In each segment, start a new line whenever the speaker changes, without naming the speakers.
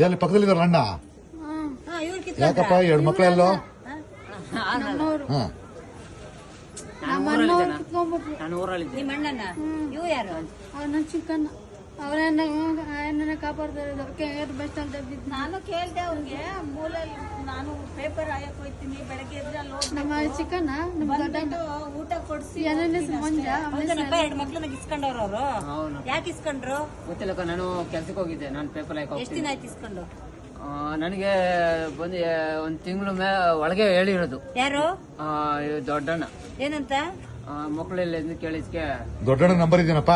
ಎಲ್ಲಿ ಪಕ್ಕದಲ್ಲಿದ್ದಾರ ಅಣ್ಣ?
ಹಾ ಇವ್ರು ಕಿತ್ಕೊಂಡ್ರ?
ಯಾಕಪ್ಪ ಎರಡು ಮಕ್ಕಳೆಲ್ಲೋ ಹಾ.
ನಮ್ಮ ಅಣ್ಣವ್ರು ಕಿತ್ಕೊಂಡ್ಬಿಟ್ರು
ನಾನು ಊರಲ್ಲಿದ್ದೆ
ನಿಮ್ಮ ಅಣ್ಣನ ಇವ್ ಯಾರು?
ಅವ್ನ ಚಿಕ್ಕಣ್ಣ. ಅವರನ್ನ ಅವನನ್ನ ಕಾಪಾಡ್ತಾರೆ ಅದಕ್ಕೆ ಬೆಸ್ಟ್ ಅಂತ ಬಿದ್ದು
ನಾನು ಕೇಳ್ದೆ ಅವ್ನಿಗೆ ಮೂಲಲ್ಲಿ ನಾನು ಪೇಪರ್ ಹಾಯಕ್ ಹೋಯ್ತೀನಿ ಬೆಳಗ್ಗೆ ಎದ್ರೆ ಅಲ್ಲಿ
ನಮ್ಮ ಚಿಕ್ಕಣ್ಣ ನಮ್ಮ ದೊಡ್ಡ
ಊಟ ಕೊಡ್ಸಿ
ಏನನ್ನ ಮಂಜ
ಹೌದನಪ್ಪ ಎರಡು ಮಕ್ಳನ್ನ ಇಸ್ಕೊಂಡವ್ರು ಅವರು.
ಅವನು
ಯಾಕೆ ಇಸ್ಕೊಂಡ್ರು?
ಗೊತ್ತಿಲ್ಲಕ್ಕ ನಾನು ಕೆಲ್ಸಕ್ಕೆ ಹೋಗಿದ್ದೆ. ನಾನು ಪೇಪರ್ ಹಾಕಿ
ಎಷ್ಟು ದಿನ ಆಯ್ತು ಇಸ್ಕೊಂಡು?
ನನಗೆ ಬಂದು ಒಂದ್ ತಿಂಗಳು ಮೇ ಒಳಗೆ ಹೇಳಿರೋದು
ಯಾರು?
ಆ, ದೊಡ್ಡಣ್ಣ.
ಏನಂತ?
ಮಕ್ಕಳಲ್ಲಿ ಕೇಳಿಸ್ಕೆ ಕೇಳಿದ್ಕೆ
ದೊಡ್ಡಣ್ಣ ನಂಬರ್ ಇದೆಯನಪ್ಪ?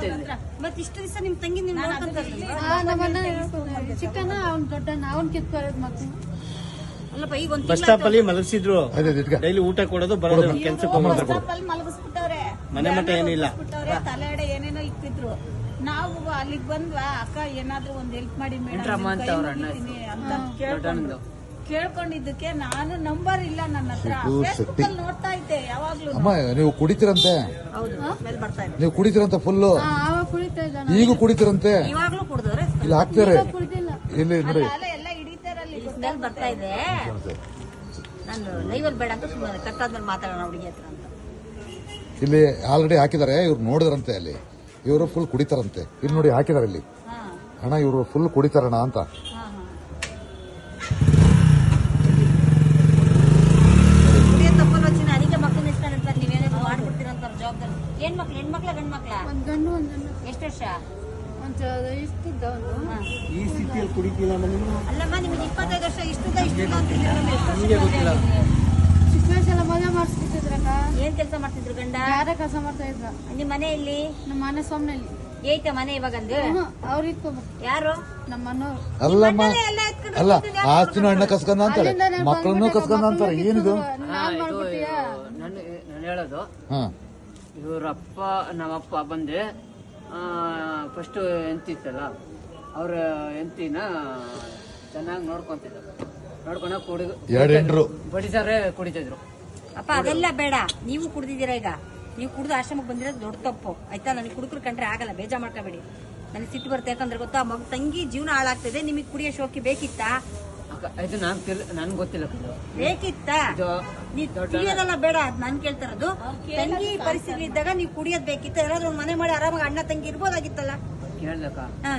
ಹತ್ರ.
ಮತ್ ಇಷ್ಟು ದಿವಸ ನಿಮ್ ತಂಗಿ ನಿಮ್ ಅವ್ನ್
ಆ, ನಮ್ಮ ಅಣ್ಣ ಚಿಕ್ಕಣ್ಣ ಅವ್ನ ದೊಡ್ಡಣ್ಣ ಅವ್ನ್ ಕಿತ್ಕೊಳ್ಳೋದು ಮಕ್ಕಳು
ಅಲ್ಲಪ್ಪ ಈಗ ಒಂದ್
ಬಸ್ ಸ್ಟಾಪ್ ಅಲ್ಲಿ ಮಲಗಿಸಿದ್ರು. ಡೈಲಿ ಊಟ ಕೊಡೋದು ಬರೋದು ಕೆಲ್ಸಕ್ಕೆ
ಅಲ್ಲಿ ಮಲಗಿಸ್ಬಿಟ್ಟವ್ರೆ.
ಮನೆ ಮಠ ಏನಿಲ್ಲ.
ತಲೆ ತಲೆಡೆ ಏನೇನೋ ಇಕ್ಕಿದ್ರು. ನಾವು ಅಲ್ಲಿಗೆ ಬಂದ್ವಾ ಅಕ್ಕ ಏನಾದ್ರೂ ಒಂದ್ ಹೆಲ್ಪ್ ಮಾಡಿ ಮೇಡಮ್
ಅಂತ
ಕೇಳ್ಕೊಂಡಿದ್ದಕ್ಕೆ ನಾನು ನಂಬರ್ ಇಲ್ಲ ನನ್ನ ಹತ್ರ.
ಇದು
ಫೇಸ್ಬುಕ್. ಅಲ್ಲಿ ನೋಡ್ತಾ ಇದ್ದೆ ಯಾವಾಗ್ಲೂ.
ಅಮ್ಮ ನೀವು ಕುಡಿತಿರಂತೆ?
ಹೌದು ಸ್ಮೆಲ್ ಬರ್ತಾ ಇದೆ.
ನೀವು ಕುಡಿತಿರಂತೆ ಫುಲ್ಲು
ಈಗ
ಈಗೂ ಕುಡಿತೀರಂತೆ?
ಇವಾಗ್ಲೂ
ಇಲ್ಲಿ ಹಾಕ್ತಾರೆ. ಇಲ್ಲಿ ನೋಡಿ.
ಅಲ್ಲ ಎಲ್ಲ ಹಿಡಿತಾರಲ್ಲಿ
ಸ್ಮೆಲ್ ಬರ್ತಾ ಇದೆ. ನಾನು ಲೈವಲ್ಲಿ ಬೇಡ ಅಂತ ಸುಮ್ಮನೆ ಕಟ್ಟಾದ್ಮೇಲೆ ಮಾತಾಡೋಣ ಹುಡುಗಿ ಹತ್ರ ಅಂತ.
ಇಲ್ಲಿ ಆಲ್ರೆಡಿ ಹಾಕಿದ್ದಾರೆ ಇವ್ರು ನೋಡಿದ್ರಂತೆ ಅಲ್ಲಿ. ಇವರು ಫುಲ್ ಕುಡಿತಾರಂತೆ. ಇಲ್ಲಿ ನೋಡಿ ಹಾಕಿದಾರೆ ಇಲ್ಲಿ. ಅಣ್ಣ ಇವರು ಫುಲ್ ಕುಡಿತಾರಣ ಅಂತ.
ಏನ್ ಮಕ್ಳು ಹೆಣ್ಮಕ್ಳ ಗಂಡ್ ಮಕ್ಳ
ಒಂದ್ ಗಂಡು ಒಂದ್
ಎಷ್ಟು ವರ್ಷ?
ಒಂದ್ ಇಷ್ಟಿದ್ದ ಅವನು.
ಈ ಸ್ಥಿತಿಯಲ್ಲಿ ಕುಡಿತಿಲ್ಲ ನೀನು
ಅಲ್ಲಮ್ಮ ನಿಮಗೆ ಇಪ್ಪತ್ತೈದು ವರ್ಷ ಇಷ್ಟುದ ಇಷ್ಟುದ ಅಂತಿದ್ರಲ್ಲ ಎಷ್ಟು ವರ್ಷ ಮದ್ವೆ ಆಗಿದೆ?
ಚಿಕ್ಕ ವಯಸ್ಸೆಲ್ಲ ಮದುವೆ ಮಾಡಿಸ್ಬಿಟ್ಟಿದ್ರಕ್ಕ
ಏನ್ ಕೆಲಸ ಮಾಡ್ತಿದ್ರು ಗಂಡ?
ಯಾರ ಕೆಲಸ ಮಾಡ್ತಾ ಇದ್ರ
ನಿಮ್ ಮನೆ ಇಲ್ಲಿ
ನಮ್ಮ ಮನೆ ಸೊಮ್ನಲ್ಲಿ
ಏಯ್ತ ಮನೆ ಇವಾಗಂದು?
ಅವ್ರು ಇಟ್ಕೋಬೇಕು.
ಯಾರು?
ನಮ್ಮ ಮನೋರು
ಅಲ್ಲಮ್ಮ ಅಲ್ಲ ಆಸ್ತಿನ ಅಣ್ಣ ಕಸ್ಕೊಂಡ ಅಂತಾರೆ ಮಕ್ಕಳನ್ನು ಕಸ್ಕೊಂಡ ಅಂತಾರೆ ಏನಿದು?
ನಾನು
ಹೇಳೋದು. ಇವ್ರಪ್ಪ ನಮ್ಮಪ್ಪ ಬಂದೆ. ಫಸ್ಟ್ ಎಂತಿತ್ತಲ್ಲ ಅವ್ರ ಎಂತಿನ ಚೆನ್ನಾಗಿ ನೋಡ್ಕೊಂತಿದ್ರು. ನೋಡ್ಕೊಂಡ ಕುಡಿ ಕುಡಿತಿದ್ರು.
ಅಪ್ಪ ಅದೆಲ್ಲ ಬೇಡ. ನೀವು ಕುಡ್ದಿದ್ದೀರಾ ಈಗ? ನೀವು ಕುಡಿದು ಆಶ್ರಮಕ್ಕೆ ಬಂದಿರೋದು ದೊಡ್ಡ ತಪ್ಪು. ಆಯ್ತಾ? ನನಗೆ ಕುಡುಕರು ಕಂಡ್ರೆ ಆಗಲ್ಲ ಬೇಜಾರು ಮಾಡ್ಕೋಬೇಡಿ. ನನಗೆ ಸಿಟ್ಟು ಬರುತ್ತೆ ಯಾಕಂದ್ರೆ ಗೊತ್ತಾ ಮಗ ತಂಗಿ ಜೀವನ ಹಾಳಾಗ್ತದೆ. ನಿಮಗೆ ಕುಡಿಯೋ ಶೋಕಿ ಬೇಕಿತ್ತಾ?
ಇದು ನಾನ್ ತಿಳ್ ನನ್ಗೆ ಗೊತ್ತಿಲ್ಲ ಕಣೋ.
ಬೇಕಿತ್ತಾ?
ಇದು
ನೀ ಕುಡಿಯೋದಲ್ಲ ಬೇಡ ಅದ್ ನಾನ್ ಕೇಳ್ತಾರದು. ತಂಗಿ ಪರಿಸ್ಥಿತಿ ಇದ್ದಾಗ ನೀವು ಕುಡಿಯೋದ್ ಬೇಕಿತ್ತ ಯಾರಾದ್ರೂ ಒಂದ್ ಮನೆ ಮಾಡಿ ಆರಾಮಾಗಿ ಅಣ್ಣ ತಂಗಿ ಇರ್ಬೋದಾಗಿತ್ತಲ್ಲ?
ಕೇಳ್ದಕ್ಕ?
ಹಾ.